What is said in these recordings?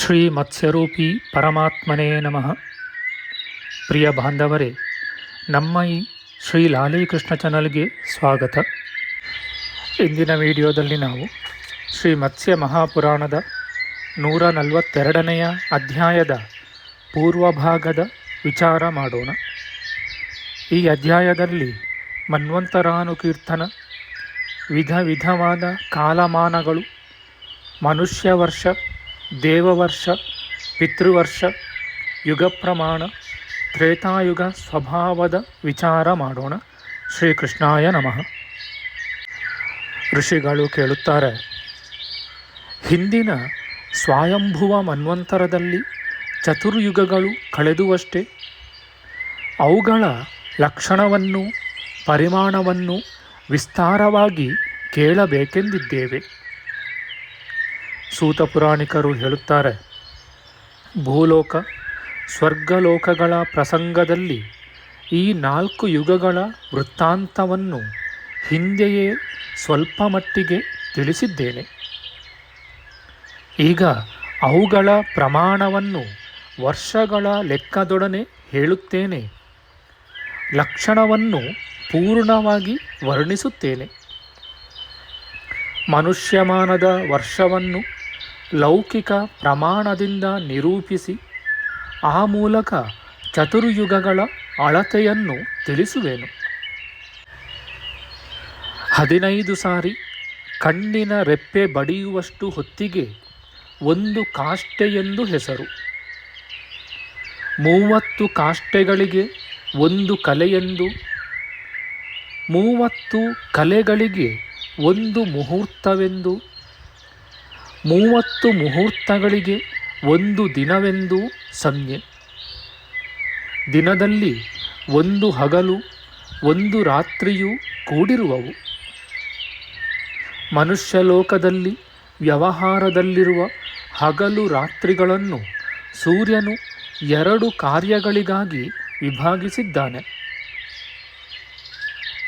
ಶ್ರೀ ಮತ್ಸ್ಯರೂಪಿ ಪರಮಾತ್ಮನೇ ನಮಃ. ಪ್ರಿಯ ಬಾಂಧವರೇ, ನಮ್ಮ ಈ ಶ್ರೀ ಲಾಲೀಕೃಷ್ಣ ಚಾನಲ್ಗೆ ಸ್ವಾಗತ. ಇಂದಿನ ವಿಡಿಯೋದಲ್ಲಿ ನಾವು ಶ್ರೀ ಮತ್ಸ್ಯ ಮಹಾಪುರಾಣದ ನೂರ ನಲವತ್ತೆರಡನೆಯ ಅಧ್ಯಾಯದ ಪೂರ್ವಭಾಗದ ವಿಚಾರ ಮಾಡೋಣ. ಈ ಅಧ್ಯಾಯದಲ್ಲಿ ಮನ್ವಂತರಾನುಕೀರ್ತನ ವಿಧ ವಿಧವಾದ ಕಾಲಮಾನಗಳು, ಮನುಷ್ಯ ವರ್ಷ ದೇವವರ್ಷ, ಪಿತೃವರ್ಷ, ಯುಗ ಪ್ರಮಾಣ, ತ್ರೇತಾಯುಗ ಸ್ವಭಾವದ ವಿಚಾರ ಮಾಡೋಣ. ಶ್ರೀಕೃಷ್ಣಾಯ ನಮಃ. ಋಷಿಗಳು ಕೇಳುತ್ತಾರೆ, ಹಿಂದಿನ ಸ್ವಯಂಭುವ ಮನ್ವಂತರದಲ್ಲಿ ಚತುರ್ಯುಗಗಳು ಕಳೆದುವಷ್ಟೇ, ಅವುಗಳ ಲಕ್ಷಣವನ್ನು ಪರಿಮಾಣವನ್ನು ವಿಸ್ತಾರವಾಗಿ ಕೇಳಬೇಕೆಂದಿದ್ದೇವೆ. ಸೂತ ಪುರಾಣಿಕರು ಹೇಳುತ್ತಾರೆ, ಭೂಲೋಕ ಸ್ವರ್ಗಲೋಕಗಳ ಪ್ರಸಂಗದಲ್ಲಿ ಈ ನಾಲ್ಕು ಯುಗಗಳ ವೃತ್ತಾಂತವನ್ನು ಹಿಂದೆಯೇ ಸ್ವಲ್ಪ ಮಟ್ಟಿಗೆ ತಿಳಿಸಿದ್ದೇನೆ. ಈಗ ಅವುಗಳ ಪ್ರಮಾಣವನ್ನು ವರ್ಷಗಳ ಲೆಕ್ಕದೊಡನೆ ಹೇಳುತ್ತೇನೆ, ಲಕ್ಷಣವನ್ನು ಪೂರ್ಣವಾಗಿ ವರ್ಣಿಸುತ್ತೇನೆ. ಮನುಷ್ಯಮಾನದ ವರ್ಷವನ್ನು ಲೌಕಿಕ ಪ್ರಮಾಣದಿಂದ ನಿರೂಪಿಸಿ, ಆ ಮೂಲಕ ಚತುರ್ಯುಗಗಳ ಅಳತೆಯನ್ನು ತಿಳಿಸುವೆನು. ಹದಿನೈದು ಸಾರಿ ಕಣ್ಣಿನ ರೆಪ್ಪೆ ಬಡಿಯುವಷ್ಟು ಹೊತ್ತಿಗೆ ಒಂದು ಕಾಷ್ಟೆ ಎಂದು ಹೆಸರು. ಮೂವತ್ತು ಕಾಷ್ಟೆಗಳಿಗೆ ಒಂದು ಕಲೆಯೆಂದು, ಮೂವತ್ತು ಕಲೆಗಳಿಗೆ ಒಂದು ಮುಹೂರ್ತವೆಂದು ಮೂವತ್ತು ಮುಹೂರ್ತಗಳಿಗೆ ಒಂದು ದಿನವೆಂದು ಸಂಜ್ಞೆ. ದಿನದಲ್ಲಿ ಒಂದು ಹಗಲು, ಒಂದು ರಾತ್ರಿಯೂ ಕೂಡಿರುವವು. ಮನುಷ್ಯ ಲೋಕದಲ್ಲಿ ವ್ಯವಹಾರದಲ್ಲಿರುವ ಹಗಲು ರಾತ್ರಿಗಳನ್ನು ಸೂರ್ಯನು ಎರಡು ಕಾರ್ಯಗಳಿಗಾಗಿ ವಿಭಾಗಿಸಿದ್ದಾನೆ.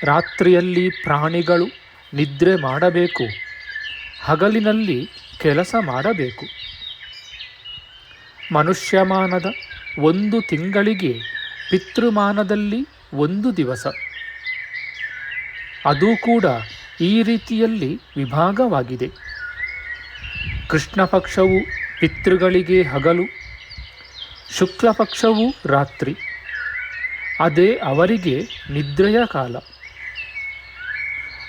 ರಾತ್ರಿಯಲ್ಲಿ ಪ್ರಾಣಿಗಳು ನಿದ್ರೆ ಮಾಡಬೇಕು. ಹಗಲಿನಲ್ಲಿ ಕೆಲಸ ಮಾಡಬೇಕು. ಮನುಷ್ಯಮಾನದ ಒಂದು ತಿಂಗಳಿಗೆ ಪಿತೃಮಾನದಲ್ಲಿ ಒಂದು ದಿವಸ. ಅದು ಕೂಡ ಈ ರೀತಿಯಲ್ಲಿ ವಿಭಾಗವಾಗಿದೆ. ಕೃಷ್ಣಪಕ್ಷವು ಪಿತೃಗಳಿಗೆ ಹಗಲು, ಶುಕ್ಲ ಪಕ್ಷವು ರಾತ್ರಿ, ಅದೇ ಅವರಿಗೆ ನಿದ್ರೆಯ ಕಾಲ.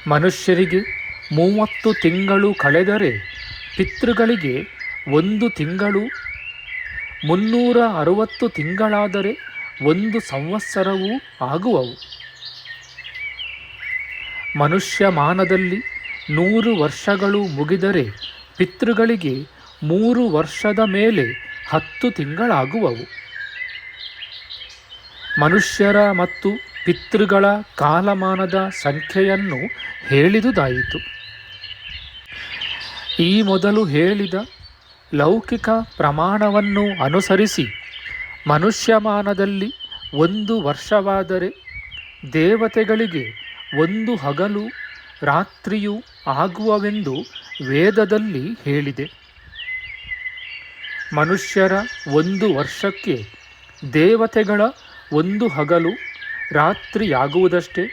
ಮನುಷ್ಯರಿಗೆ ಮೂವತ್ತು ತಿಂಗಳು ಕಳೆದರೆ ಪಿತೃಗಳಿಗೆ ಒಂದು ತಿಂಗಳು, ಮುನ್ನೂರ ಅರುವತ್ತು ತಿಂಗಳಾದರೆ ಒಂದು ಸಂವತ್ಸರವೂ ಆಗುವವು. ಮನುಷ್ಯ ಮಾನದಲ್ಲಿ ನೂರು ವರ್ಷಗಳು ಮುಗಿದರೆ ಪಿತೃಗಳಿಗೆ ಮೂರು ವರ್ಷದ ಮೇಲೆ ಹತ್ತು ತಿಂಗಳಾಗುವವು. ಮನುಷ್ಯರ ಮತ್ತು ಪಿತೃಗಳ ಕಾಲಮಾನದ ಸಂಖ್ಯೆಯನ್ನು ಹೇಳಿದುದಾಯಿತು. ಈ ಮೊದಲು ಹೇಳಿದ ಲೌಕಿಕ ಪ್ರಮಾಣವನ್ನು ಅನುಸರಿಸಿ ಮನುಷ್ಯಮಾನದಲ್ಲಿ ಒಂದು ವರ್ಷವಾದರೆ ದೇವತೆಗಳಿಗೆ ಒಂದು ಹಗಲು ರಾತ್ರಿಯೂ ಆಗುವವೆಂದು ವೇದದಲ್ಲಿ ಹೇಳಿದೆ. ಮನುಷ್ಯರ ಒಂದು ವರ್ಷಕ್ಕೆ ದೇವತೆಗಳ ಒಂದು ಹಗಲು ರಾತ್ರಿಯಾಗುವುದಷ್ಟೇ.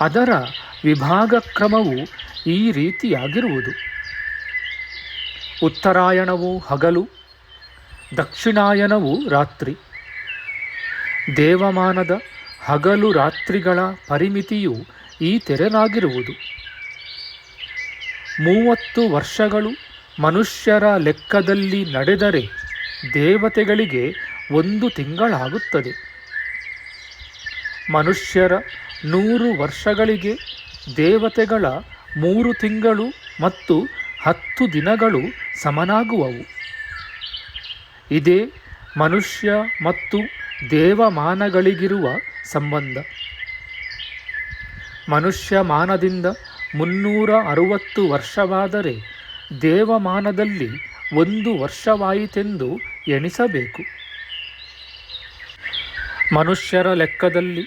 ಅದರ ವಿಭಾಗ ಕ್ರಮವು ಈ ರೀತಿಯಾಗಿರುವುದು. ಉತ್ತರಾಯಣವು ಹಗಲು, ದಕ್ಷಿಣಾಯನವು ರಾತ್ರಿ. ದೇವಮಾನದ ಹಗಲು ರಾತ್ರಿಗಳ ಪರಿಮಿತಿಯು ಈ ತೆರೆನಾಗಿರುವುದು. ಮೂವತ್ತು ವರ್ಷಗಳು ಮನುಷ್ಯರ ಲೆಕ್ಕದಲ್ಲಿ ನಡೆದರೆ ದೇವತೆಗಳಿಗೆ ಒಂದು ತಿಂಗಳಾಗುತ್ತದೆ. ಮನುಷ್ಯರ ನೂರು ವರ್ಷಗಳಿಗೆ ದೇವತೆಗಳ ಮೂರು ತಿಂಗಳು ಮತ್ತು ಹತ್ತು ದಿನಗಳು ಸಮನಾಗುವವು. ಇದೇ ಮನುಷ್ಯ ಮತ್ತು ದೇವಮಾನಗಳಿಗಿರುವ ಸಂಬಂಧ. ಮನುಷ್ಯ ಮಾನದಿಂದ ಮುನ್ನೂರ ಅರುವತ್ತು ವರ್ಷವಾದರೆ ದೇವಮಾನದಲ್ಲಿ ಒಂದು ವರ್ಷವಾಯಿತೆಂದು ಎಣಿಸಬೇಕು. ಮನುಷ್ಯರ ಲೆಕ್ಕದಲ್ಲಿ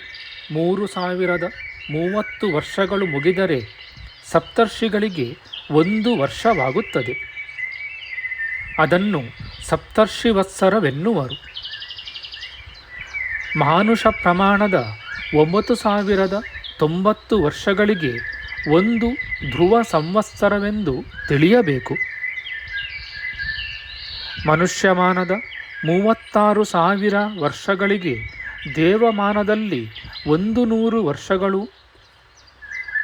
ಮೂರು ಸಾವಿರದ ಮೂವತ್ತು ವರ್ಷಗಳು ಮುಗಿದರೆ ಸಪ್ತರ್ಷಿಗಳಿಗೆ ಒಂದು ವರ್ಷವಾಗುತ್ತದೆ. ಅದನ್ನು ಸಪ್ತರ್ಷಿವತ್ಸರವೆನ್ನುವರು. ಮಾನುಷ ಪ್ರಮಾಣದ ಒಂಬತ್ತು ಸಾವಿರದ ತೊಂಬತ್ತು ವರ್ಷಗಳಿಗೆ ಒಂದು ಧ್ರುವ ಸಂವತ್ಸರವೆಂದು ತಿಳಿಯಬೇಕು. ಮನುಷ್ಯಮಾನದ ಮೂವತ್ತಾರು ಸಾವಿರ ವರ್ಷಗಳಿಗೆ ದೇವಮಾನದಲ್ಲಿ ಒಂದು ನೂರು ವರ್ಷಗಳು,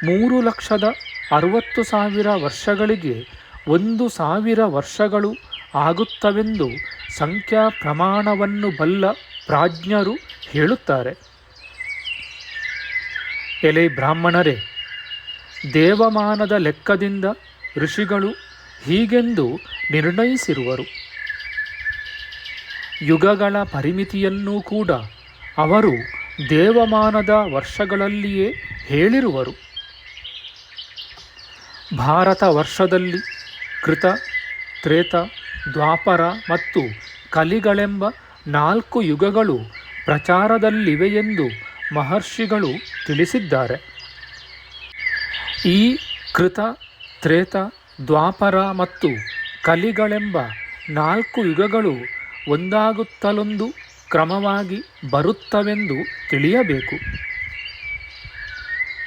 ಮೂರು ಲಕ್ಷದ ಅರುವತ್ತು ಸಾವಿರ ವರ್ಷಗಳಿಗೆ ಒಂದು ಸಾವಿರ ವರ್ಷಗಳು ಆಗುತ್ತವೆಂದು ಸಂಖ್ಯಾ ಪ್ರಮಾಣವನ್ನು ಬಲ್ಲ ಪ್ರಾಜ್ಞರು ಹೇಳುತ್ತಾರೆ. ಎಲೆ ಬ್ರಾಹ್ಮಣರೇ, ದೇವಮಾನದ ಲೆಕ್ಕದಿಂದ ಋಷಿಗಳು ಹೀಗೆಂದು ನಿರ್ಣಯಿಸಿರುವರು. ಯುಗಗಳ ಪರಿಮಿತಿಯನ್ನೂ ಕೂಡ ಅವರು ದೇವಮಾನದ ವರ್ಷಗಳಲ್ಲಿಯೇ ಹೇಳಿರುವರು. ಭಾರತ ವರ್ಷದಲ್ಲಿ ಕೃತ, ತ್ರೇತ, ದ್ವಾಪರ ಮತ್ತು ಕಲಿಗಳೆಂಬ ನಾಲ್ಕು ಯುಗಗಳು ಪ್ರಚಾರದಲ್ಲಿವೆಯೆಂದು ಮಹರ್ಷಿಗಳು ತಿಳಿಸಿದ್ದಾರೆ. ಈ ಕೃತ, ತ್ರೇತ, ದ್ವಾಪರ ಮತ್ತು ಕಲಿಗಳೆಂಬ ನಾಲ್ಕು ಯುಗಗಳು ಒಂದಾಗುತ್ತಲೊಂದು ಕ್ರಮವಾಗಿ ಬರುತ್ತವೆಂದು ತಿಳಿಯಬೇಕು.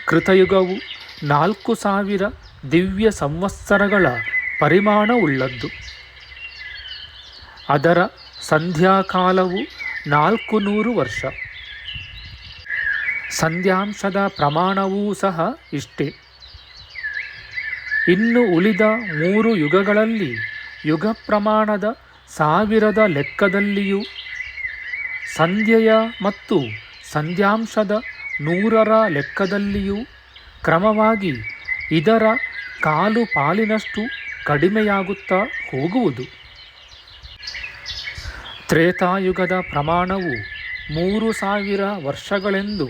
ಕೃತಯುಗವು ನಾಲ್ಕು ಸಾವಿರ ದಿವ್ಯ ಸಂವತ್ಸರಗಳ ಪರಿಮಾಣವುಳ್ಳದ್ದು ಅದರ ಸಂಧ್ಯಾಕಾಲವು ನಾಲ್ಕು ನೂರು ವರ್ಷ. ಸಂಧ್ಯಾಂಶದ ಪ್ರಮಾಣವೂ ಸಹ ಇಷ್ಟೇ. ಇನ್ನು ಉಳಿದ ಮೂರು ಯುಗಗಳಲ್ಲಿ ಯುಗ ಪ್ರಮಾಣದ ಸಾವಿರದ ಲೆಕ್ಕದಲ್ಲಿಯೂ ಸಂಧ್ಯೆಯ ಮತ್ತು ಸಂಧ್ಯಾಂಶದ ನೂರರ ಲೆಕ್ಕದಲ್ಲಿಯೂ ಕ್ರಮವಾಗಿ ಇದರ ಕಾಲು ಪಾಲಿನಷ್ಟು ಕಡಿಮೆಯಾಗುತ್ತಾ ಹೋಗುವುದು. ತ್ರೇತಾಯುಗದ ಪ್ರಮಾಣವು ಮೂರು ಸಾವಿರ ವರ್ಷಗಳೆಂದು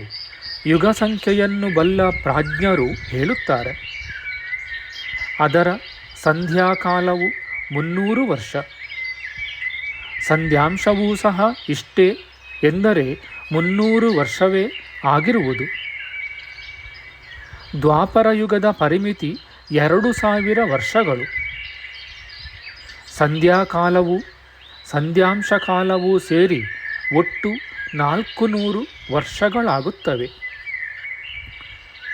ಯುಗ ಸಂಖ್ಯೆಯನ್ನು ಬಲ್ಲ ಪ್ರಾಜ್ಞರು ಹೇಳುತ್ತಾರೆ. ಅದರ ಸಂಧ್ಯಾಕಾಲವು ಮುನ್ನೂರು ವರ್ಷ. ಸಂಧ್ಯಾಂಶವೂ ಸಹ ಇಷ್ಟೇ ಎಂದರೆ ಮುನ್ನೂರು ವರ್ಷವೇ ಆಗಿರುವುದು. ದ್ವಾಪರ ಯುಗದ ಪರಿಮಿತಿ ಎರಡು ಸಾವಿರ ವರ್ಷಗಳು. ಸಂಧ್ಯಾಕಾಲವು ಸಂಧ್ಯಾಂಶ ಕಾಲವೂ ಸೇರಿ ಒಟ್ಟು ನಾಲ್ಕು ನೂರು ವರ್ಷಗಳಾಗುತ್ತವೆ.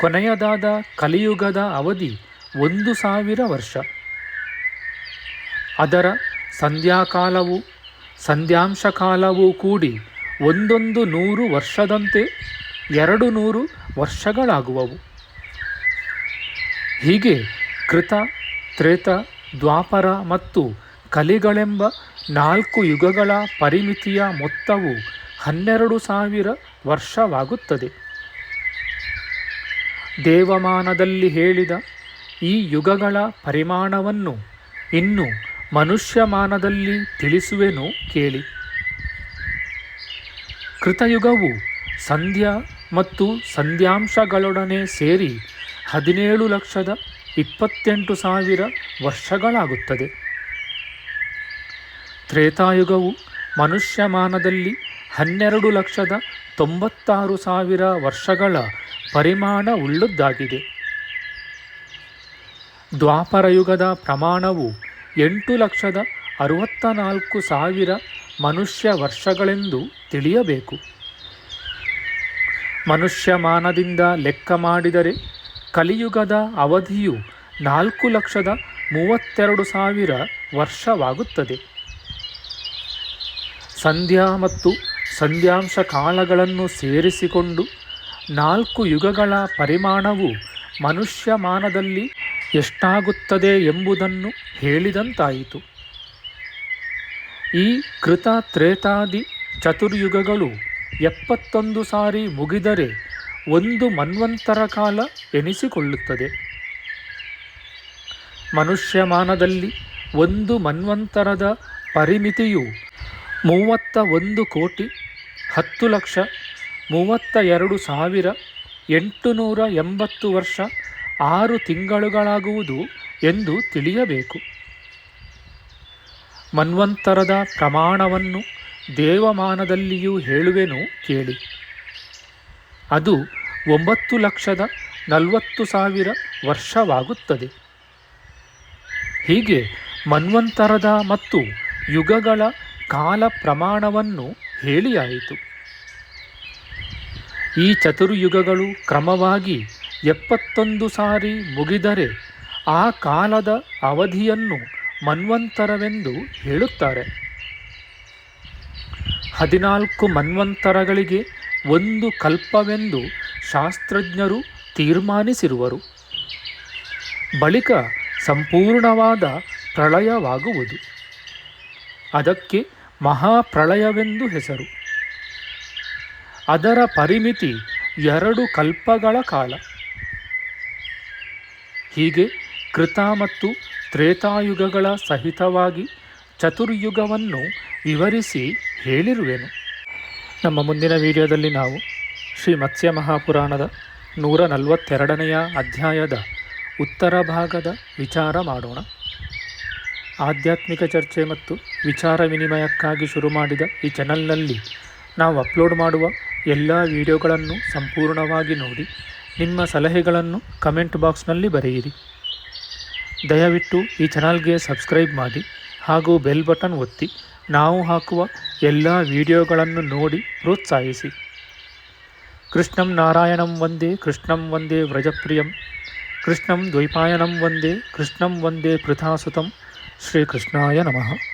ಕೊನೆಯದಾದ ಕಲಿಯುಗದ ಅವಧಿ ಒಂದು ಸಾವಿರ ವರ್ಷ. ಅದರ ಸಂಧ್ಯಾಕಾಲವು ಸಂಧ್ಯಾಂಶ ಕಾಲವೂ ಕೂಡಿ ಒಂದೊಂದು ನೂರು ವರ್ಷದಂತೆ ಎರಡು ನೂರು ವರ್ಷಗಳಾಗುವವು. ಹೀಗೆ ಕೃತ, ತ್ರೇತ, ದ್ವಾಪರ ಮತ್ತು ಕಲಿಗಳೆಂಬ ನಾಲ್ಕು ಯುಗಗಳ ಪರಿಮಿತಿಯ ಮೊತ್ತವು ಹನ್ನೆರಡು ಸಾವಿರ ವರ್ಷವಾಗುತ್ತದೆ. ದೇವಮಾನದಲ್ಲಿ ಹೇಳಿದ ಈ ಯುಗಗಳ ಪರಿಮಾಣವನ್ನು ಇನ್ನು ಮನುಷ್ಯಮಾನದಲ್ಲಿ ತಿಳಿಸುವೆನು ಕೇಳಿ. ಕೃತಯುಗವು ಸಂಧ್ಯಾ ಮತ್ತು ಸಂಧ್ಯಾಂಶಗಳೊಡನೆ ಸೇರಿ ಹದಿನೇಳು ಲಕ್ಷದ ಇಪ್ಪತ್ತೆಂಟು ಸಾವಿರ ವರ್ಷಗಳಾಗುತ್ತದೆ. ತ್ರೇತಾಯುಗವು ಮನುಷ್ಯಮಾನದಲ್ಲಿ ಹನ್ನೆರಡು ಲಕ್ಷದ ತೊಂಬತ್ತಾರು ಸಾವಿರ ವರ್ಷಗಳ ಪರಿಮಾಣ ಉಳ್ಳದ್ದಾಗಿದೆ. ದ್ವಾಪರಯುಗದ ಪ್ರಮಾಣವು ಎಂಟು ಲಕ್ಷದ ಅರುವತ್ತ ನಾಲ್ಕು ಸಾವಿರ ಮನುಷ್ಯ ವರ್ಷಗಳೆಂದು ತಿಳಿಯಬೇಕು. ಮನುಷ್ಯಮಾನದಿಂದ ಲೆಕ್ಕ ಮಾಡಿದರೆ ಕಲಿಯುಗದ ಅವಧಿಯು ನಾಲ್ಕು ಲಕ್ಷದ ಮೂವತ್ತೆರಡು ಸಾವಿರ ವರ್ಷವಾಗುತ್ತದೆ. ಸಂಧ್ಯಾ ಮತ್ತು ಸಂಧ್ಯಾಂಶ ಕಾಲಗಳನ್ನು ಸೇರಿಸಿಕೊಂಡು ನಾಲ್ಕು ಯುಗಗಳ ಪರಿಮಾಣವು ಮನುಷ್ಯಮಾನದಲ್ಲಿ ಎಷ್ಟಾಗುತ್ತದೆ ಎಂಬುದನ್ನು ಹೇಳಿದಂತಾಯಿತು. ಈ ಕೃತ ತ್ರೇತಾದಿ ಚತುರ್ಯುಗಗಳು ಎಪ್ಪತ್ತೊಂದು ಸಾರಿ ಮುಗಿದರೆ ಒಂದು ಮನ್ವಂತರ ಕಾಲ ಎನಿಸಿಕೊಳ್ಳುತ್ತದೆ. ಮನುಷ್ಯಮಾನದಲ್ಲಿ ಒಂದು ಮನ್ವಂತರದ ಪರಿಮಿತಿಯು ಮೂವತ್ತ ಒಂದು ಕೋಟಿ, ಹತ್ತು ಲಕ್ಷ, ಮೂವತ್ತ ಎರಡು ಸಾವಿರ, ಎಂಟುನೂರ ಎಂಬತ್ತು ವರ್ಷ, ಆರು ತಿಂಗಳುಗಳಾಗುವುದು ಎಂದು ತಿಳಿಯಬೇಕು. ಮನ್ವಂತರದ ಪ್ರಮಾಣವನ್ನು ದೇವಮಾನದಲ್ಲಿಯೂ ಹೇಳುವೆನು ಕೇಳಿ. ಅದು ಒಂಬತ್ತು ಲಕ್ಷದ ನಲವತ್ತು ಸಾವಿರ ವರ್ಷವಾಗುತ್ತದೆ. ಹೀಗೆ ಮನ್ವಂತರದ ಮತ್ತು ಯುಗಗಳ ಕಾಲ ಪ್ರಮಾಣವನ್ನು ಹೇಳಿಯಾಯಿತು. ಈ ಚತುರ್ಯುಗಗಳು ಕ್ರಮವಾಗಿ ಎಪ್ಪತ್ತೊಂದು ಸಾರಿ ಮುಗಿದರೆ ಆ ಕಾಲದ ಅವಧಿಯನ್ನು ಮನ್ವಂತರವೆಂದು ಹೇಳುತ್ತಾರೆ. ಹದಿನಾಲ್ಕು ಮನ್ವಂತರಗಳಿಗೆ ಒಂದು ಕಲ್ಪವೆಂದು ಶಾಸ್ತ್ರಜ್ಞರು ತೀರ್ಮಾನಿಸಿರುವರು. ಬಳಿಕ ಸಂಪೂರ್ಣವಾದ ಪ್ರಳಯವಾಗುವುದು. ಅದಕ್ಕೆ ಮಹಾಪ್ರಳಯವೆಂದು ಹೆಸರು. ಅದರ ಪರಿಮಿತಿ ಎರಡು ಕಲ್ಪಗಳ ಕಾಲ. ಹೀಗೆ ಕೃತ ಮತ್ತು ತ್ರೇತಾಯುಗಗಳ ಸಹಿತವಾಗಿ ಚತುರ್ಯುಗವನ್ನು ವಿವರಿಸಿ ಹೇಳಿರುವೆನು. ನಮ್ಮ ಮುಂದಿನ ವಿಡಿಯೋದಲ್ಲಿ ನಾವು ಶ್ರೀ ಮತ್ಸ್ಯ ಮಹಾಪುರಾಣದ ನೂರ ನಲವತ್ತೆರಡನೆಯ ಅಧ್ಯಾಯದ ಉತ್ತರ ಭಾಗದ ವಿಚಾರ ಮಾಡೋಣ. ಆಧ್ಯಾತ್ಮಿಕ ಚರ್ಚೆ ಮತ್ತು ವಿಚಾರ ವಿನಿಮಯಕ್ಕಾಗಿ ಶುರು ಮಾಡಿದ ಈ ಚಾನಲ್ನಲ್ಲಿ ನಾವು ಅಪ್ಲೋಡ್ ಮಾಡುವ ಎಲ್ಲ ವಿಡಿಯೋಗಳನ್ನು ಸಂಪೂರ್ಣವಾಗಿ ನೋಡಿ, ನಿಮ್ಮ ಸಲಹೆಗಳನ್ನು ಕಮೆಂಟ್ ಬಾಕ್ಸ್ನಲ್ಲಿ ಬರೆಯಿರಿ. ದಯವಿಟ್ಟು ಈ ಚಾನಲ್ಗೆ ಸಬ್ಸ್ಕ್ರೈಬ್ ಮಾಡಿ ಹಾಗೂ ಬೆಲ್ ಬಟನ್ ಒತ್ತಿ ನಾವು ಹಾಕುವ ಎಲ್ಲ ವಿಡಿಯೋಗಳನ್ನು ನೋಡಿ ಪ್ರೋತ್ಸಾಹಿಸಿ. ಕೃಷ್ಣಂ ನಾರಾಯಣಂ ವಂದೇ, ಕೃಷ್ಣಂ ವಂದೇ ವ್ರಜಪ್ರಿಯಂ, ಕೃಷ್ಣಂ ದ್ವೈಪಾಯನಂ ವಂದೇ, ಕೃಷ್ಣಂ ವಂದೇ ಪೃಥಾಸುತಂ ಶ್ರೀಕೃಷ್ಣಾಯ ನಮಃ.